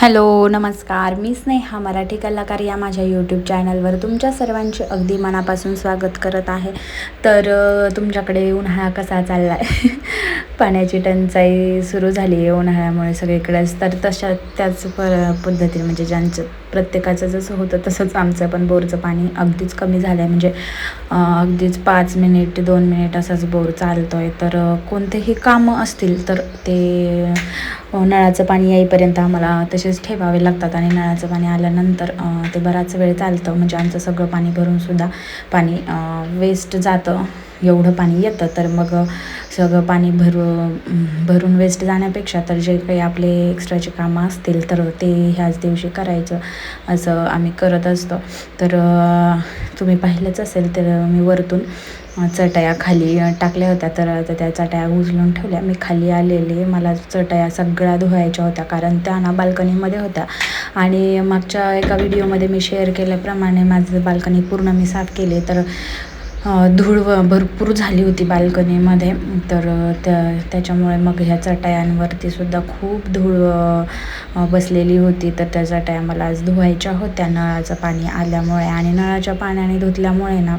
Hello नमस्कार. मी स्नेहा मराठी कलाकार या माझ्या यूट्यूब चॅनलवर तुमच्या सर्वांचे अगदी मनापासून स्वागत करत आहे. तर तुमच्याकडे उन्हाळा कसा चालला आहे पाण्याची टंचाई सुरू झाली आहे उन्हाळ्यामुळे सगळीकडेच. तर तशा त्याच प पद्धतीने म्हणजे ज्यांचं प्रत्येकाचं जसं होतं तसंच आमचं पण बोरचं पाणी अगदीच कमी झालं आहे म्हणजे अगदीच पाच मिनिट दोन मिनिट असाच बोर चालतो आहे तर कोणतेही कामं असतील तर ते नळाचं पाणी येईपर्यंत आम्हाला तसेच ठेवावे लागतात आणि नळाचं पाणी आल्यानंतर ते बराच वेळ चालतं. म्हणजे आमचं सगळं पाणी भरूनसुद्धा पाणी वेस्ट जातं. एवढं पाणी येतं. तर मग सगळं पाणी भरू भरून वेस्ट जाण्यापेक्षा तर जे काही आपले एक्स्ट्राचे कामं असतील तर ते ह्याच दिवशी करायचं असं आम्ही करत असतो. तर तुम्ही पाहिलंच असेल तर मी वरतून चटया खाली टाकल्या होत्या. तर त्या चटया उचलून ठेवल्या. मी खाली आलेले. मला चटया सगळ्या धुवायच्या होत्या कारण त्या ना बाल्कनीमध्ये होत्या. आणि मागच्या एका व्हिडिओमध्ये मी शेअर केल्याप्रमाणे माझं बाल्कनी पूर्ण मी साफ केले. तर धूळ व भरपूर झाली होती बाल्कनीमध्ये. तर त्या त्याच्यामुळे मग ह्या चटयांवरती सुद्धा खूप धूळ बसलेली होती. तर त्या चटया मला आज धुवायच्या होत्या. नळाचं पाणी आल्यामुळे आणि नळाच्या पाण्याने धुतल्यामुळे ना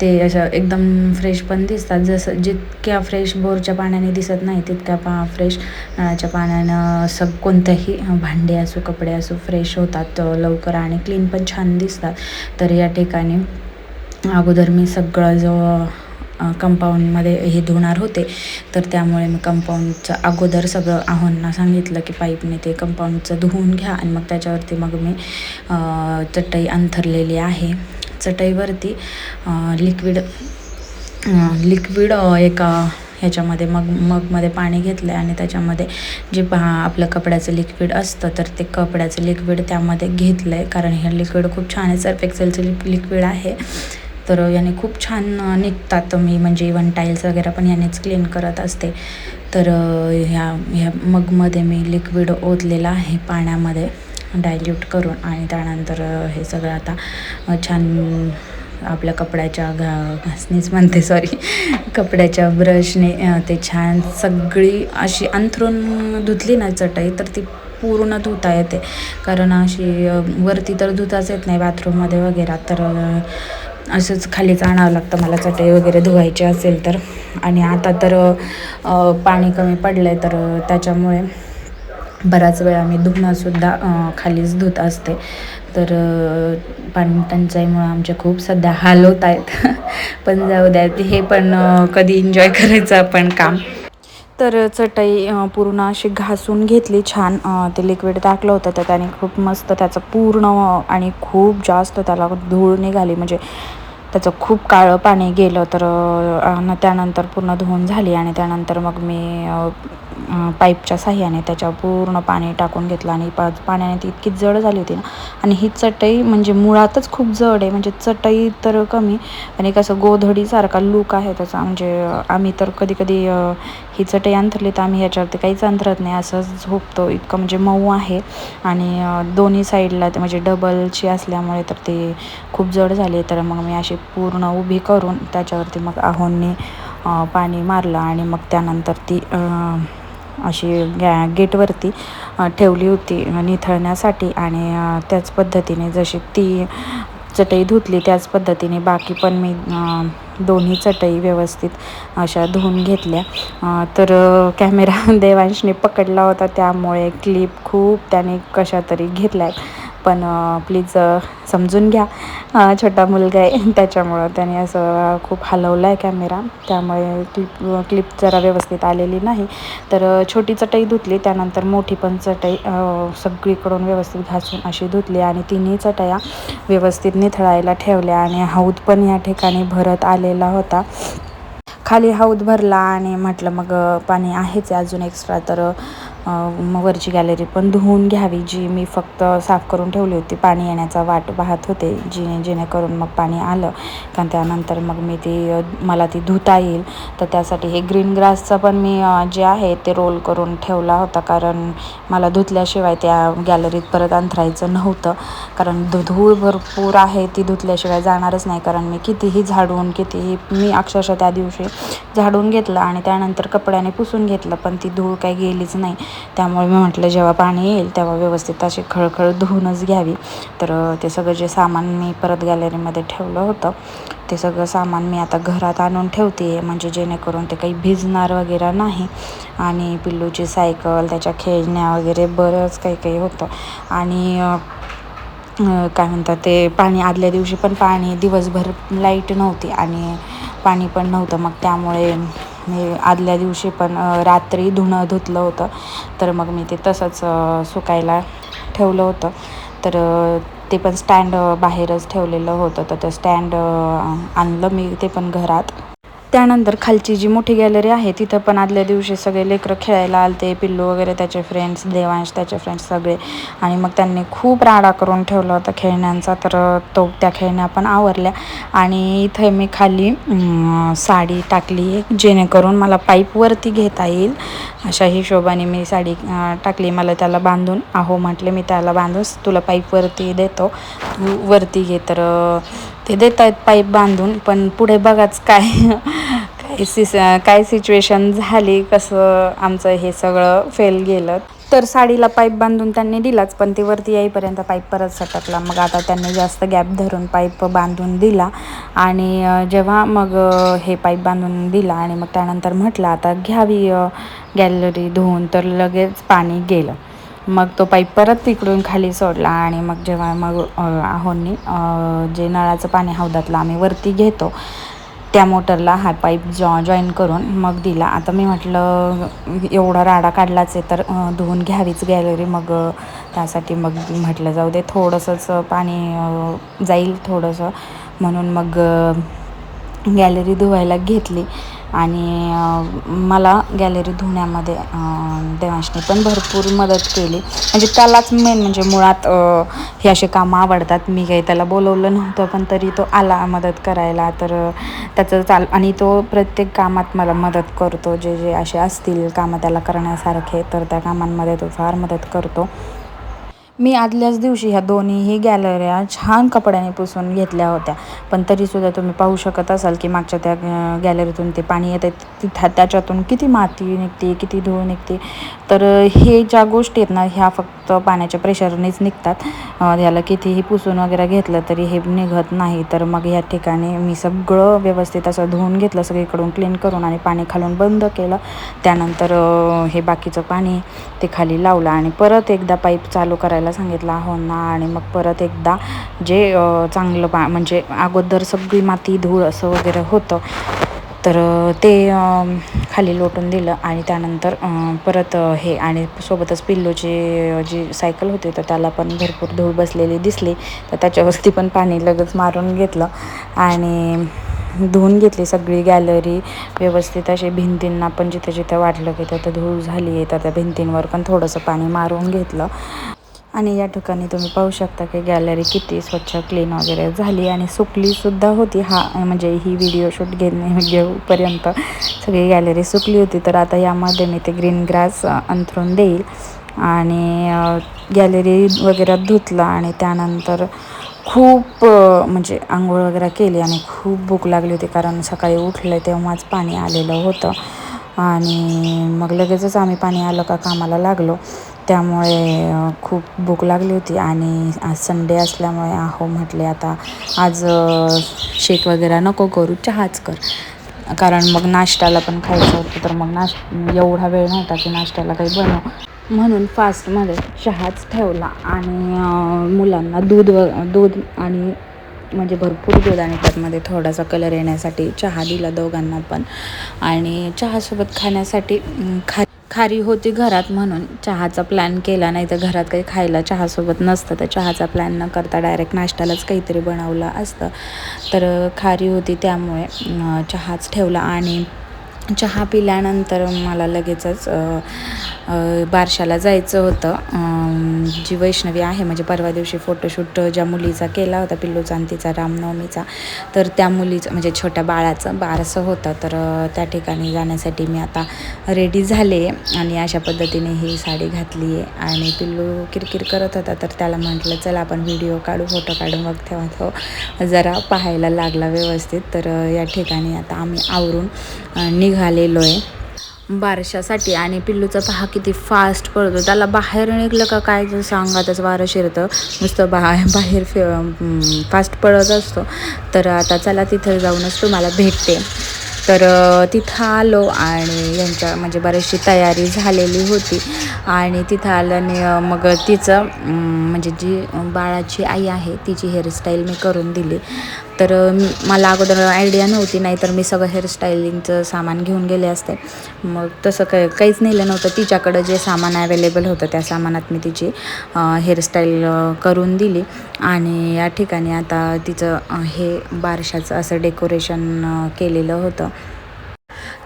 ते असं एकदम फ्रेश पण दिसतात. जसं जितक्या फ्रेश बोरच्या पाण्याने दिसत नाही तितक्या पा फ्रेश नळाच्या पाण्यानं सग कोणतंही भांडे असो कपडे असो फ्रेश होतात. लवकर आणि क्लीन पण छान दिसतात. तर या ठिकाणी अगोदर मी सगळं जो कंपाऊंडमध्ये हे धुणार होते तर त्यामुळे मी कंपाऊंडचं अगोदर सगळं आव्हांना सांगितलं की पाईपने ते कंपाऊंडचं धुवून घ्या. आणि मग त्याच्यावरती मग मी चटई अंथरलेली आहे. चटईवरती लिक्विड लिक्विड एका ह्याच्यामध्ये मग मगमध्ये पाणी घेतलं आहे आणि त्याच्यामध्ये जे पहा आपलं कपड्याचं लिक्विड असतं तर ते कपड्याचं लिक्विड त्यामध्ये घेतलं आहे कारण हे लिक्विड खूप छान आहे. सर्फ एक्सेलचं लिक्विड आहे. तर याने खूप छान निघतात. मी म्हणजे इवन टाईल्स वगैरे पण यानेच क्लीन करत असते. तर ह्या ह्या मगमध्ये मी लिक्विड ओतलेलं आहे पाण्यामध्ये डायल्यूट करून आणि त्यानंतर हे सगळं आता छान आपल्या कपड्याच्या घा घासणीच म्हणते सॉरी कपड्याच्या ब्रशने ते छान सगळी अशी अंथरून धुतली ना चटई तर ती पूर्ण धुता येते. कारण अशी वरती तर धुताच येत नाही बाथरूममध्ये वगैरे तर असंच खालीच आणावं लागतं. मला चटई वगैरे धुवायची असेल तर. आणि आता तर पाणी कमी पडलं आहे तर त्याच्यामुळे बराच वेळा मी धुणंसुद्धा खालीच धुत असते. तर पाणी टंचाईमुळं आमचे खूप सध्या हाल होत आहेत. पण जाऊ द्यात हे पण कधी एन्जॉय करायचं आपण काम. तर चटई पूर्ण अशी घासून घेतली छान. ते लिक्विड टाकलं होतं तर त्याने खूप मस्त त्याचं पूर्ण आणि खूप जास्त त्याला धूळ निघाली. म्हणजे त्याचं खूप काळं पाणी गेलं तर न त्यानंतर पूर्ण धुवून झाली आणि त्यानंतर मग मी पाईपच्या साह्याने त्याच्यावर पूर्ण पाणी टाकून घेतलं आणि पा पाण्याने ती इतकी जड झाली होती ना. आणि ही चटई म्हणजे मुळातच खूप जड आहे. म्हणजे चटई तर कमी आणि असं गोधडीसारखा लूक आहे त्याचा. म्हणजे आम्ही तर कधी कधी ही चटई अंथरली तर आम्ही याच्यावरती काहीच अंथरत नाही. असंच झोपतो. इतकं म्हणजे मऊ आहे. आणि दोन्ही साईडला ते म्हणजे डबलची असल्यामुळे तर ते खूप जड झाली तर मग मी अशी पूर्ण उभी करून त्याच्यावरती मग आहोंनी पाणी मारलं आणि मग त्यानंतर ती अशी गॅ गेटवरती ठेवली होती निथळण्यासाठी. आणि त्याच पद्धतीने जशी ती चटई धुतली त्याच पद्धतीने बाकी पण मी दोन्ही चटई व्यवस्थित अशा धुवून घेतल्या. तर कॅमेरा देवांशने पकडला होता. त्यामुळे क्लिप खूप त्याने कशा तरी घेतल्या. पण प्लीज समजून घ्या. छोटा मुलगा आहे त्याच्यामुळं त्याने असं खूप हलवलं आहे कॅमेरा त्यामुळे क्लिप क्लिप जरा व्यवस्थित आलेली नाही. तर छोटी चटई धुतली त्यानंतर मोठी पण चटई सगळीकडून व्यवस्थित घासून अशी धुतली आणि तिन्ही चटया व्यवस्थित निथळायला ठेवल्या आणि हौद पण या ठिकाणी भरत आलेला होता. खाली हौद भरला आणि म्हटलं मग पाणी आहेच अजून एक्स्ट्रा तर वरची गॅलरी पण धुवून घ्यावी जी मी फक्त साफ करून ठेवली होती. पाणी येण्याचा वाट पाहत होते जी जेणेकरून मग पाणी आलं. कारण त्यानंतर मग मी ती मला ती धुता येईल. तर त्यासाठी हे ग्रीन ग्रासचं पण मी जे आहे ते रोल करून ठेवला होता. कारण मला धुतल्याशिवाय त्या गॅलरीत परत अंथरायचं नव्हतं. कारण धु धूळ भरपूर आहे ती धुतल्याशिवाय जाणारच नाही. कारण मी कितीही झाडून कितीही मी अक्षरशः त्या दिवशी झाडून घेतलं आणि त्यानंतर कपड्याने पुसून घेतलं. पण ती धूळ काही गेलीच नाही. त्यामुळे मी म्हटलं जेव्हा पाणी येईल तेव्हा व्यवस्थित अशी खळखळ धुवूनच घ्यावी. तर ते सगळं जे सामान मी परत गॅलरीमध्ये ठेवलं होतं ते सगळं सामान मी आता घरात आणून ठेवते म्हणजे जेणेकरून ते काही भिजणार वगैरे नाही. आणि पिल्लूची सायकल त्याच्या खेळण्या वगैरे बरंच काही काही होतं. आणि काय म्हणतात ते पाणी आदल्या दिवशी पण पाणी दिवसभर लाइट नव्हती आणि पाणी पण नव्हतं. मग त्यामुळे मी आदल्या दिवशी पण रात्री धुणं धुतलं होतं. तर मग मी ते तसंच सुकायला ठेवलं होतं. तर ते पण स्टँड बाहेरच ठेवलेलं होतं. तर ते स्टँड आणलं मी ते पण घरात. त्यानंतर खालची जी मोठी गॅलरी आहे तिथं पण आदल्या दिवशी सगळे लेकरं खेळायला आलते पिल्लू वगैरे त्याचे फ्रेंड्स देवांश त्याचे फ्रेंड्स सगळे. आणि मग त्यांनी खूप राडा करून ठेवला होता खेळण्यांचा तर तो त्या खेळण्या पण आवरल्या. आणि इथे मी खाली साडी टाकली आहे जेणेकरून मला पाईपवरती घेता येईल. अशा हिशोबाने मी साडी टाकली. मला त्याला बांधून आहो म्हटले मी त्याला बांधून तुला पाईपवरती देतो. तू वरती घे. तर ते देत आहेत पाईप बांधून पण पुढे बघाच काय काय सिस काय सिच्युएशन झाली कसं आमचं हे सगळं फेल गेलं. तर साडीला पाईप बांधून त्यांनी दिलाच पण ते वरती येईपर्यंत पाईप परत सटकला. मग आता त्यांनी जास्त गॅप धरून पाईप बांधून दिला आणि जेव्हा मग हे पाईप बांधून दिला आणि मग त्यानंतर म्हटलं आता घ्यावी गॅलरी धुवून तर लगेच पाणी गेलं. मग तो पाईप परत तिकडून खाली सोडला आणि मग जेव्हा मग आहोंनी जे नळाचं पाणी हौदातलं आम्ही वरती घेतो त्या मोटरला हा पाईप जॉ जॉईन करून मग दिला. आता मी म्हटलं एवढा राडा काढलाच आहे तर धुवून घ्यावीच गॅलरी मग त्यासाठी मग म्हटलं जाऊ दे थोडंसंच पाणी जाईल थोडंसं. म्हणून मग गॅलरी धुवायला घेतली. आणि मला गॅलरी धुण्यामध्ये देवांशने पण भरपूर मदत केली. म्हणजे त्यालाच मेन म्हणजे मुळात हे असे कामं आवडतात. मी काही त्याला बोलवलं नव्हतं पण तरी तो आला मदत करायला. तर त्याचं चाल आणि तो प्रत्येक कामात मला मदत करतो. जे जे असे असतील कामं त्याला करण्यासारखे तर त्या कामांमध्ये तो फार मदत करतो. मी आदल्याच दिवशी ह्या दोन्हीही गॅलऱ्या छान कपड्याने पुसून घेतल्या होत्या. पण तरीसुद्धा तुम्ही पाहू शकत असाल की मागच्या त्या गॅलरीतून ते पाणी येतं तिथं त्याच्यातून किती माती निघते किती धूळ निघते. तर हे ज्या गोष्टी आहेत ना ह्या फक्त पाण्याच्या प्रेशरनेच निघतात. ह्याला कितीही पुसून वगैरे घेतलं तरी हे निघत नाही. तर मग ह्या ठिकाणी मी सगळं व्यवस्थित असं धुवून घेतलं सगळीकडून क्लीन करून आणि पाणी खालून बंद केलं. त्यानंतर हे बाकीचं पाणी ते खाली लावलं आणि परत एकदा पाईप चालू करायला सांगितलं हो ना आणि मग परत एकदा जे चांगलं पा म्हणजे अगोदर सगळी माती धूळ असं वगैरे होतं तर ते खाली लोटून दिलं आणि त्यानंतर परत हे आणि सोबतच पिल्लूची जी सायकल होती तर त्याला पण भरपूर धूळ बसलेली दिसली. तर त्याच्यावरती पण पाणी लगेच मारून घेतलं आणि धुवून घेतली सगळी गॅलरी. व्यवस्थित अशी भिंतींना पण जिथे जिथे वाटलं की तिथं धूळ झाली आहे तर त्या भिंतींवर पण थोडंसं पाणी मारून घेतलं. आणि या ठिकाणी तुम्ही पाहू शकता की गॅलरी किती स्वच्छ क्लीन वगैरे झाली आणि सुकलीसुद्धा होती. हा म्हणजे ही व्हिडिओ शूट घेणे घेऊपर्यंत सगळी गॅलरी सुकली होती. तर आता यामध्ये मी ते ग्रीन ग्रास अंथरून देईल. आणि गॅलरी वगैरे धुतला आणि त्यानंतर खूप म्हणजे आंघोळ वगैरे केली आणि खूप भूक लागली होती. कारण सकाळी उठलं तेव्हाच पाणी आलेलं होतं. आणि मग लगेचच आम्ही पाणी आलं का कामाला लागलो. त्यामुळे खूप भूक लागली होती आणि आज संडे असल्यामुळे आहो म्हटले आता आज शेक वगैरे नको करू चहाच कर. कारण मग नाश्त्याला पण खायचं होतं तर मग नाश एवढा वेळ नव्हता की नाश्त्याला काही बनव. म्हणून फास्टमध्ये चहाच ठेवला आणि मुलांना दूध व दूध आणि म्हणजे भरपूर दूध आणि त्यातमध्ये थोडासा कलर येण्यासाठी चहा दिला दोघांना पण. आणि चहासोबत खाण्यासाठी खा खारी होती घरात म्हणून. चहाचा प्लॅन केला नाही तर घरात काही खायला चहासोबत नसतं. तर चहाचा प्लॅन न करता डायरेक्ट नाश्त्यालाच काहीतरी बनवलं असतं. तर खारी होती त्यामुळे चहाच ठेवला आणि चहा पिल्यानंतर मला लगेचच बारशाला जायचं होतं. जी वैष्णवी आहे म्हणजे परवा दिवशी फोटोशूट ज्या मुलीचा केला होता पिल्लूचा आणि तिचा रामनवमीचा तर त्या मुलीचं म्हणजे छोट्या बाळाचं बारसं होतं. तर त्या ठिकाणी जाण्यासाठी मी आता रेडी झाले आणि अशा पद्धतीने ही साडी घातली आहे. आणि पिल्लू किरकिर करत होता तर त्याला म्हटलं चला आपण व्हिडिओ काढू फोटो काढू मग तेव्हा तो जरा पाहायला लागला व्यवस्थित. तर या ठिकाणी आता आम्ही आवरून निघ निघालेलो आहे बारशासाठी आणि पिल्लूचा पहा किती फास्ट पळतो. त्याला बाहेर निघलं का काय तर सांगा त्याचं वारं शिरतं. नुसतं बा बाहेर फि फास्ट पळत असतो. तर आता चला तिथं जाऊनच तुम्हाला भेटते. तर तिथं आलो आणि यांच्या म्हणजे बरीचशी तयारी झालेली होती. आणि तिथं आल्याने अ, मग तिचं म्हणजे जी बाळाची आई आहे तिची हेअरस्टाईल मी करून दिली. तर मला अगोदर आयडिया नव्हती नाहीतर मी सगळं हेअरस्टाईलिंगचं सामान घेऊन गेले असते. मग तसं काही काहीच नेलं नव्हतं. तिच्याकडं जे सामान अवेलेबल होतं त्या सामानात मी तिची हेअरस्टाईल करून दिली. आणि या ठिकाणी आता तिचं हे बारशाचं असं डेकोरेशन केलेलं होतं.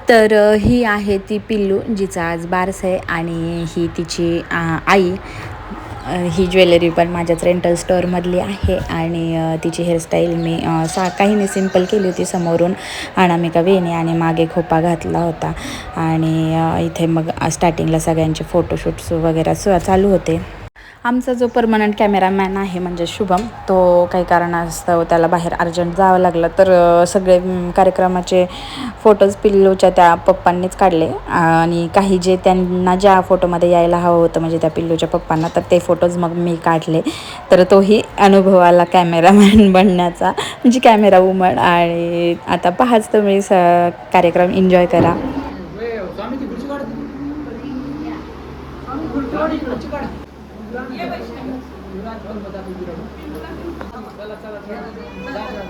तर ही आहे ती पिल्लू जिचा आज बारस आहे. आणि ही तिची आई ही ज्वेलरी पण माझ्याच रेंटल स्टोअरमधली आहे आणि तिची हेअरस्टाईल मी सा काही मी सिंपल केली होती समोरून. अनामिका वेणी आणि मागे खोपा घातला होता. आणि इथे मग स्टार्टिंगला सगळ्यांचे फोटोशूट्स वगैरे सु चालू होते. आमचा जो परमनंट कॅमेरामॅन आहे म्हणजे शुभम तो काही कारणास्तव त्याला बाहेर अर्जंट जावं लागलं. तर सगळे कार्यक्रमाचे फोटोज पिल्लूच्या त्या पप्पांनीच काढले. आणि काही जे त्यांना ज्या फोटोमध्ये यायला हवं होतं म्हणजे त्या पिल्लूच्या पप्पांना तर ते फोटोज मग मी काढले. तर तोही अनुभव आला कॅमेरामॅन बनण्याचा म्हणजे कॅमेरा वुमन आणि आता पहाच तुम्ही स कार्यक्रम एन्जॉय करा स्वामीची खुर्ची काढ स्वामी खुर्ची काढ चला चला चला जा, जा, जा.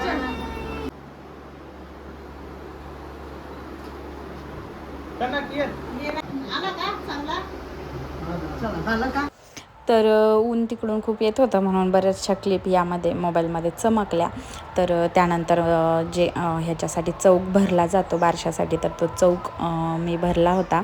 कनक ये. तर ऊन तिकडून खूप येत होतं म्हणून बऱ्याचशा क्लिप यामध्ये मोबाईलमध्ये चमकल्या. तर त्यानंतर जे ह्याच्यासाठी चौक भरला जातो बारशासाठी तर तो चौक मी भरला होता.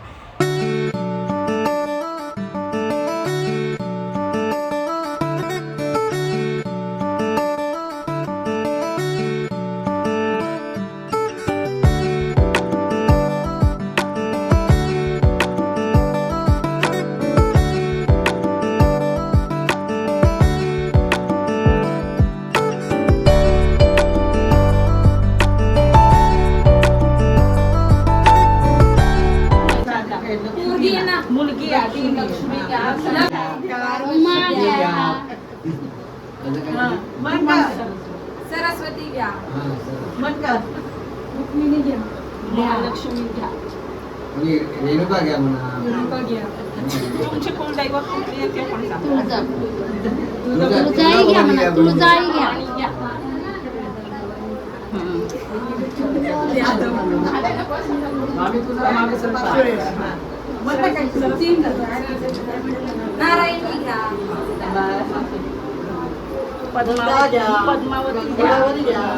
सरस्वती घ्या. रुक्मिणी घ्या. महालक्ष्मी घ्या. आणि रेणुका घ्या म्हणा. रेणुका घ्या. तुमचे कुलदैवत कुठली आहे ते पण सांगा. तुळजा- तुळजाई घ्या म्हणा. तुळजाई घ्या. आणि घ्या. नारायणी घ्या. पद्मावती पद्मावती घ्या.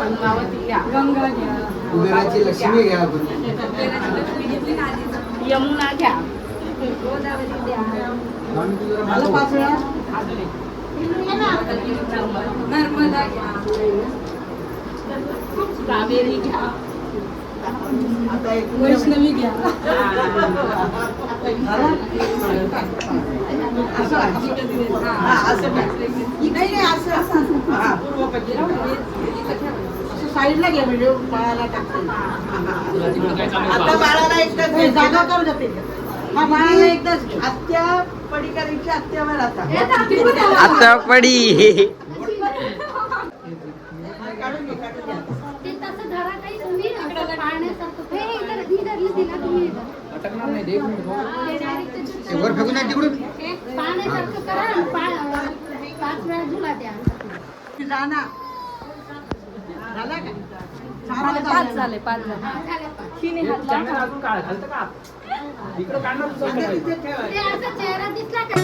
पद्मावती घ्या. गंगा घ्या. कुबेराची लक्ष्मी घ्या. यमुना घ्या. गोदावरी घ्या. नर्मदा घ्या. कावेरी घ्या. वैष्णवी घ्या. साईडला घे म्हणजे बाळाला टाकते आता बाळाला एकदाच घे, जागा करू जाते हा बाळाला एकदाच. आत्या पडीकरांची आत्यावर आता आता पडी तुम्ही ते वर फेकून द्या तिकडून. पाहण्यासारखं करा आणि पा- पाच वेळा झुला द्या झाला का? पाच झाले पाच झाले. हा, झाले पाच. तिने हात कॅमेरा अजून काढ घालतं का? इकडं काढणार तुझं आता काय? तिथे ठेवा ते असा चेहरा दिसला का?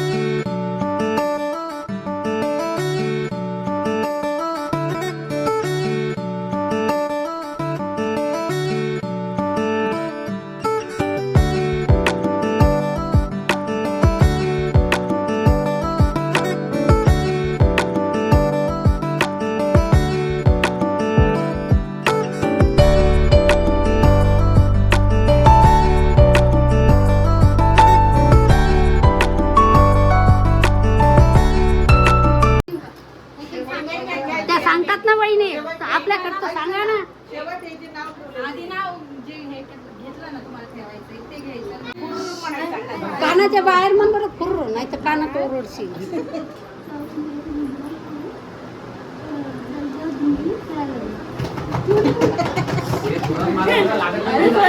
कानाच्या बाहेर मग बरं फुर्र नाही तर कानात ओरडशील.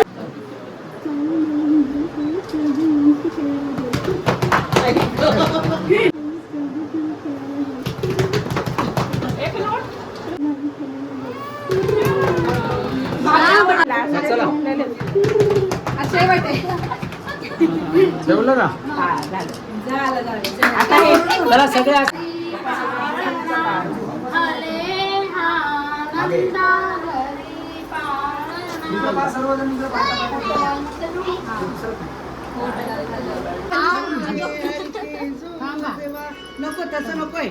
ठेवलं का? चला सगळ्या नको तसं नकोय.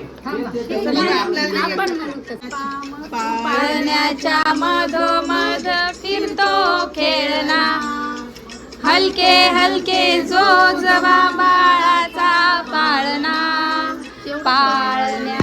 पाळण्याच्या मधोमध फिरतो खेळणा. हलके हलके जो जवा बाळाचा पाळणा. पाळण्या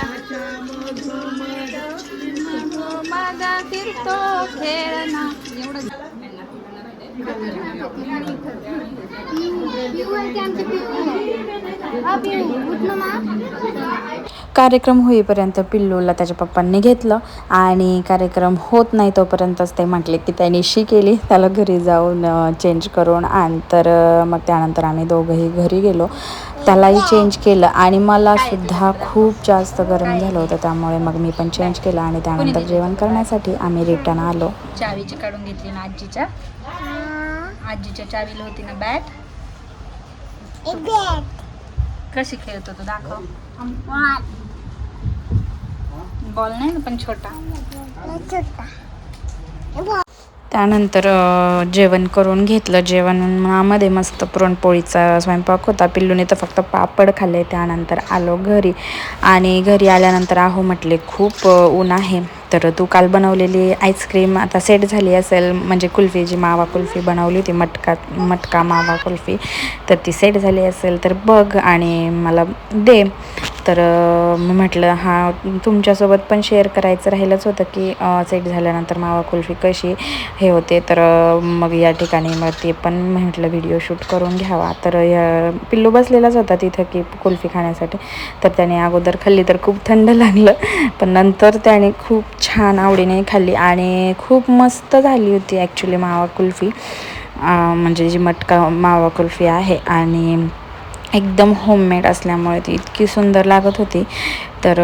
कार्यक्रम होईपर्यंत पिल्लूला त्याच्या पप्पांनी घेतलं आणि कार्यक्रम होत नाही तोपर्यंतच ते म्हटले की त्यांनी शी केली त्याला घरी जाऊन चेंज करून आणि तर मग त्यानंतर आम्ही दोघंही घरी गेलो. त्यालाही चेंज केलं आणि मला सुद्धा खूप जास्त गरम झालं होतं त्यामुळे मग मी पण चेंज केलं आणि त्यानंतर जेवण करण्यासाठी आम्ही रिटर्न आलो. चावीची काढून घेतली ना आजीच्या. आजीच्या चावीला होती ना बॅट कशी खेळत होतो दाखव. बॉल नाही ना पण छोटा. त्यानंतर जेवण करून घेतलं. जेवणामध्ये मस्त पुरणपोळीचा स्वयंपाक होता. पिल्लूने तर फक्त पापड खाल्ले. त्यानंतर आलो घरी. आणि घरी आल्यानंतर आहो म्हटले खूप ऊन आहे. तर तू काल बनवलेली आईस्क्रीम आता सेट झाली असेल म्हणजे कुल्फी जी मावा कुल्फी बनवली होती मटका मटका मावा कुल्फी तर ती सेट झाली असेल तर बघ आणि मला दे. तर मी म्हटलं हा तुमच्यासोबत पण शेअर करायचं राहिलंच होतं की सेट झाल्यानंतर मावा कुल्फी कशी हे होते. तर मग या ठिकाणी मग ते पण म्हटलं व्हिडिओ शूट करून घ्यावा. तर या पिल्लू बसलेलाच होता तिथं की कुल्फी खाण्यासाठी. तर त्याने अगोदर खाल्ली तर खूप थंड लागलं पण नंतर त्याने खूप छान आवडीने खाल्ली आणि खूप मस्त झाली होती ॲक्च्युली मावा कुल्फी. म्हणजे जी मटका मावा कुल्फी आहे आणि एकदम होममेड असल्यामुळे ती इतकी सुंदर लागत होती. तर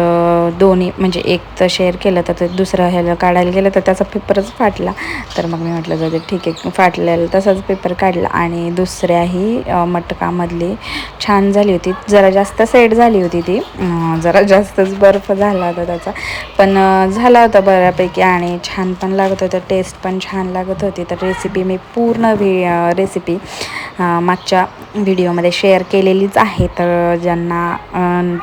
दोन्ही म्हणजे एक तर शेअर केलं तर ते दुसरं ह्याला काढायला गेलं तर त्याचा पेपरच फाटला. तर मग मी म्हटलं जाऊ ठीक आहे फाटलेला तसाच पेपर काढला. आणि दुसऱ्याही मटकामधली छान झाली होती. जरा जास्त सेट झाली होती ती. जरा जास्तच बर्फ झाला होता त्याचा. पण झाला होता बऱ्यापैकी आणि छान पण लागत होतं. टेस्ट पण छान लागत होती. तर रेसिपी मी पूर्ण व्हि रेसिपी मागच्या व्हिडिओमध्ये शेअर केलेलीच आहे. तर ज्यांना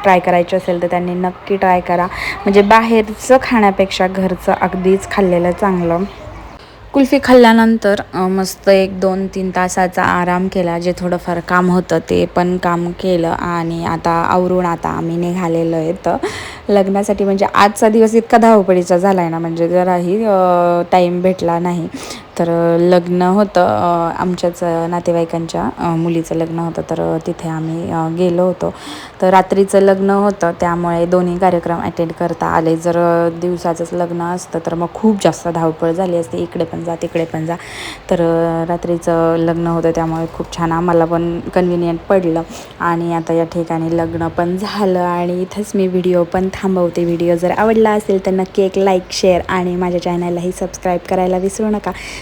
ट्राय करायची असेल तर त्यांनी नक्की ट्राय करा. म्हणजे बाहेरचं खाण्यापेक्षा घरचं अगदीच खाल्लेलं चांगलं. कुल्फी खाल्ल्यानंतर मस्त एक दोन तीन तासाचा आराम केला जे थोडंफार काम होतं ते पण काम केलं. आणि आता आवरून आता आम्ही निघालेलो आहे. तर लग्नासाठी म्हणजे आजचा दिवस इतका धावपळीचा झाला आहे ना म्हणजे जराही टाईम भेटला नाही. तर लग्न होतं आमच्याच नातेवाईकांच्या मुलीचं लग्न होतं तर तिथे आम्ही गेलो होतो. तर रात्रीचं लग्न होतं त्यामुळे दोन्ही कार्यक्रम अटेंड करता आले. जर दिवसाचंच लग्न असतं तर मग खूप जास्त धावपळ झाली असते. इकडे पण जा तिकडे पण जा. तर रात्रीचं लग्न होतं त्यामुळे खूप छान आम्हाला पण कन्व्हिनियंट पडलं. आणि आता या ठिकाणी लग्न पण झालं आणि इथंच मी व्हिडिओ पण थांबवते. व्हिडिओ जर आवडला असेल तर नक्की एक लाईक शेअर आणि माझ्या चॅनललाही सबस्क्राईब करायला विसरू नका.